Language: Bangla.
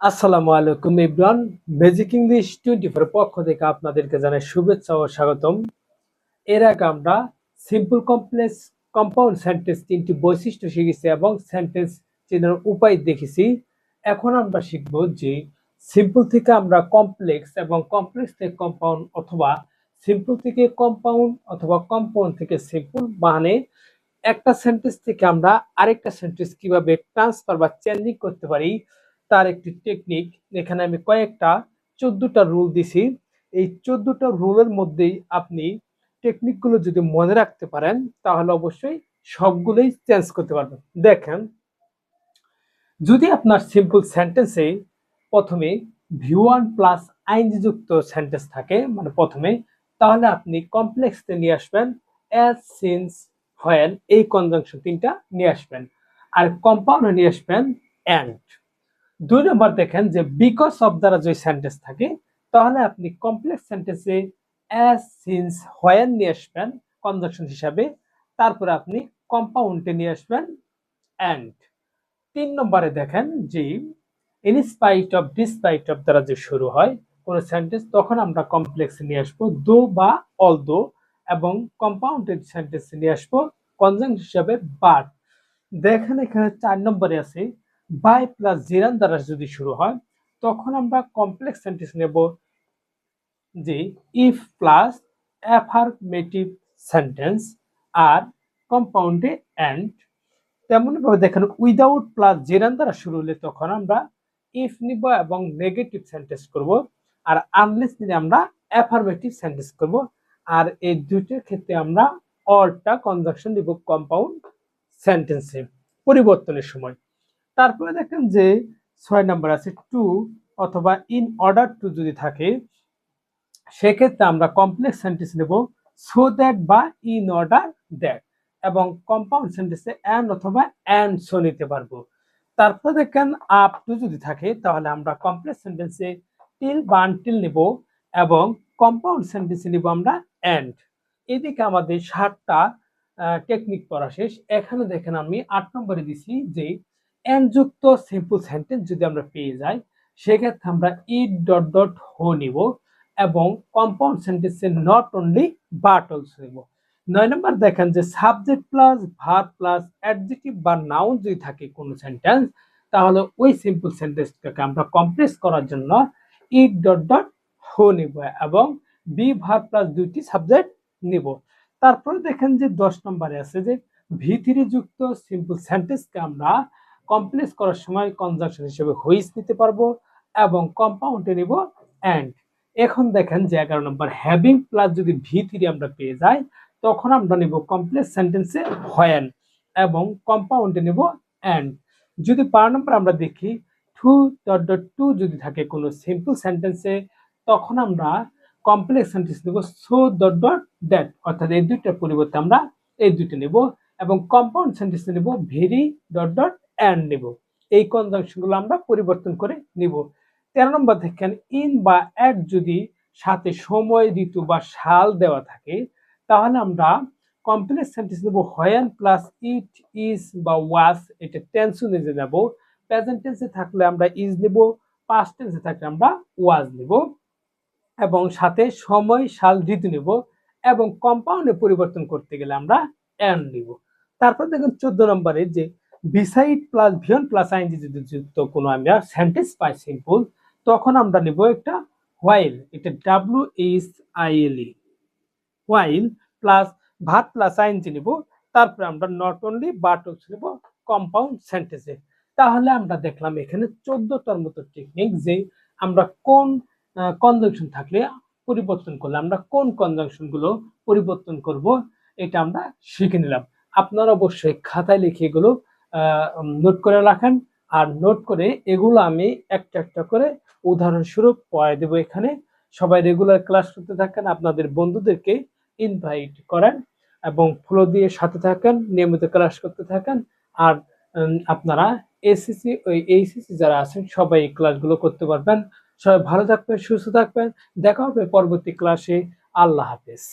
আসসালামু আলাইকুম Ibran. Magic English twenty four পক্ষ থেকে আপনাদেরকে জানাই শুভেচ্ছা ও স্বাগতম। এর আগে আমরা সিম্পল কমপ্লেক্স কম্পাউন্ড সেন্টেন্স তিনটি বৈশিষ্ট্য শিখেছি এবং সেন্টেন্স চেনার উপায় দেখেছি। এখন আমরা শিখব যে সিম্পল থেকে আমরা কমপ্লেক্স এবং কমপ্লেক্স থেকে কম্পাউন্ড অথবা সিম্পল থেকে কম্পাউন্ড অথবা কম্পাউন্ড থেকে সিম্পল মানে একটা সেন্টেন্স থেকে আমরা আরেকটা সেন্টেন্স কীভাবে ট্রান্সফার বা চেঞ্জিং করতে পারি তার একটি টেকনিক এখানে আমি কয়েকটা, চোদ্দটা রুল দিছি। এই চোদ্দটা রুলের মধ্যেই আপনি টেকনিকগুলো যদি মনে রাখতে পারেন, তাহলে অবশ্যই সবগুলোই চেঞ্জ করতে পারবেন। দেখেন, যদি আপনার সিম্পল সেন্টেন্সে প্রথমে V one plus I N G যুক্ত সেন্টেন্স থাকে মানে প্রথমে, তাহলে আপনি কমপ্লেক্সতে নিয়ে আসবেন অ্যাজ সিন্স হোয়েন এই কনজাংশন তিনটা নিয়ে আসবেন। আর কম্পাউন্ডে নিয়ে আসবেন অ্যান্ড দুই নম্বর দেখেন যে বিকজ অফ দ্বারা যদি সেন্টেন্স থাকে, তাহলে আপনি কমপ্লেক্স সেন্টেন্সে অ্যাজ সিন্স হোয়েন নিয়ে আসবেন কনজাংশন হিসাবে। তারপরে আপনি কম্পাউন্ডে নিয়ে আসবেন অ্যান্ড তিন নম্বরে দেখেন যে ইনস্পাইট অফ ডিসপাইট অফ দ্বারা যে শুরু হয় কোন সেন্টেন্স তখন আমরা কমপ্লেক্সে নিয়ে আসব দো বা অল দো এবং কম্পাউন্ডেড সেন্টেন্সে নিয়ে আসব কনজাংশন হিসাবে বাট দেখেন এখানে চার নম্বরে আছে বাই প্লাস জিরান দ্বারা যদি শুরু হয়, তখন আমরা কমপ্লেক্স সেন্টেন্স নেব যে ইফ প্লাস অ্যাফার্মেটিভ সেন্টেন্স আর কম্পাউন্ডে অ্যান্ড তেমনভাবে দেখেন উইদাউট প্লাস জেরান দ্বারা শুরু হলে তখন আমরা ইফ নিব এবং নেগেটিভ সেন্টেন্স করব আর আনলেস নিলে আমরা অ্যাফার্মেটিভ সেন্টেন্স করব আর এই দুইটার ক্ষেত্রে আমরা অলটা কনজাকশন দিব কম্পাউন্ড সেন্টেন্সে পরিবর্তনের সময়। তারপরে দেখেন যে ছয় নাম্বার আছে টু অথবা ইন অর্ডার টু যদি থাকে, সেক্ষেত্রে আমরা কমপ্লেক্স সেন্টেন্স নেব সো দ্যাট বা ইন অর্ডার দ্যাট এবং কম্পাউন্ড সেন্টেন্সে অ্যান্ড অথবা অ্যান্ড সো নিতে পারব। তারপরে দেখেন আপ টু যদি থাকে, তাহলে আমরা কমপ্লেক্স সেন্টেন্সে টিল বা আনটিল নেব এবং কম্পাউন্ড সেন্টেন্সে নেব আমরা অ্যান্ড এদিকে আমাদের সাতটা টেকনিক পড়া শেষ। এখানে দেখেন আমি আট নম্বরে দিছি যে এন যুক্ত সিম্পল সেন্টেন্স যদি আমরা পেয়ে যাই, সেক্ষেত্রে আমরা ইট ডট ডট হো নিব এবং কম্পাউন্ড সেন্টেন্সে নট অনলি বাট অলসো নিব। নয় নম্বর দেখেন যে subject plus verb plus adjective বা নাউন যদি থাকে কোনো সেন্টেন্স তাহলে ওই সিম্পল সেন্টেন্সটাকে আমরা কমপ্লেক্স করার জন্য ইট ডট ডট হো নিব এবং বি ভার প্লাস দুইটি সাবজেক্ট নিব। তারপরে দেখেন যে দশ নম্বরে আছে যে ভি যুক্ত সিম্পল সেন্টেন্সকে আমরা কমপ্লেক্স করার সময় কনজাংশন হিসেবে হুইস নিতে পারব এবং কম্পাউন্ডে নিব অ্যান্ড এখন দেখেন যে এগারো নম্বর হ্যাভিং প্লাস যদি ভি থ্রি আমরা পেয়ে যাই, তখন আমরা নিব কমপ্লেক্স সেন্টেন্সে হোয়েন এবং কম্পাউন্ডে নিব অ্যান্ড যদি বারো নম্বর আমরা দেখি টু ডট ডট টু যদি থাকে কোনো সিম্পল সেন্টেন্সে তখন আমরা কমপ্লেক্স সেন্টেন্স নেব সো ডট ডট দ্যাট অর্থাৎ এই দুইটার পরিবর্তে আমরা এই দুইটা নেব এবং কম্পাউন্ড সেন্টেন্স নেব ভেরি ডট ডট অ্যান্ড নেব। এই কনজাংশনগুলো আমরা পরিবর্তন করে নিব। তেরো নম্বর দেখেন ইন বা অ্যাড যদি সাথে সময় ঋতু বা সাল দেওয়া থাকে, তাহলে আমরা কমপ্লেক্স সেন্টেন্স নেব হোয়েন প্লাস ইট ইজ বা ওয়াস এটা টেন্সনে যে নেব। প্রেজেন্ট টেন্সে থাকলে আমরা ইজ নেব পাস্ট টেন্সে থাকলে আমরা ওয়াজ নেব। এবং সাথে সময়, সাল, ঋতু নেব। এবং কম্পাউন্ডে পরিবর্তন করতে গেলে আমরা অ্যান্ড নিব। তারপর দেখুন চোদ্দ নম্বরে যে beside plus V one plus I N G যদি যুক্ত কোনো আমরা সেন্টেন্স পাই সিম্পল তখন আমরা নেব একটা হোয়াইল এটা W H I L E while plus ভাত প্লাস আইনজি নেব, তারপরে আমরা নট অনলি বাট নেব কম্পাউন্ড সেন্টেন্সে তাহলে আমরা দেখলাম এখানে চোদ্দটার মতো টেকনিক যে আমরা কোন কনজাংশন থাকলে পরিবর্তন করলে আমরা কোন কনজাংশনগুলো পরিবর্তন করব, এটা আমরা শিখে নিলাম। আপনারা অবশ্যই খাতায় লিখে এগুলো নোট করে রাখেন। আর নোট করে এগুলো আমি একটা একটা করে উদাহরণস্বরূপ পড়াই দেবো এখানে। সবাই রেগুলার ক্লাস করতে থাকেন, আপনাদের বন্ধুদেরকে ইনভাইট করেন এবং ফলো দিয়ে সাথে থাকেন, নিয়মিত ক্লাস করতে থাকেন। আর আপনারা এসিসি ওই এইসিসি যারা আছেন, সবাই এই ক্লাসগুলো করতে পারবেন। সবাই ভালো থাকবেন, সুস্থ থাকবেন। দেখা হবে পরবর্তী ক্লাসে আল্লাহ হাফেজ।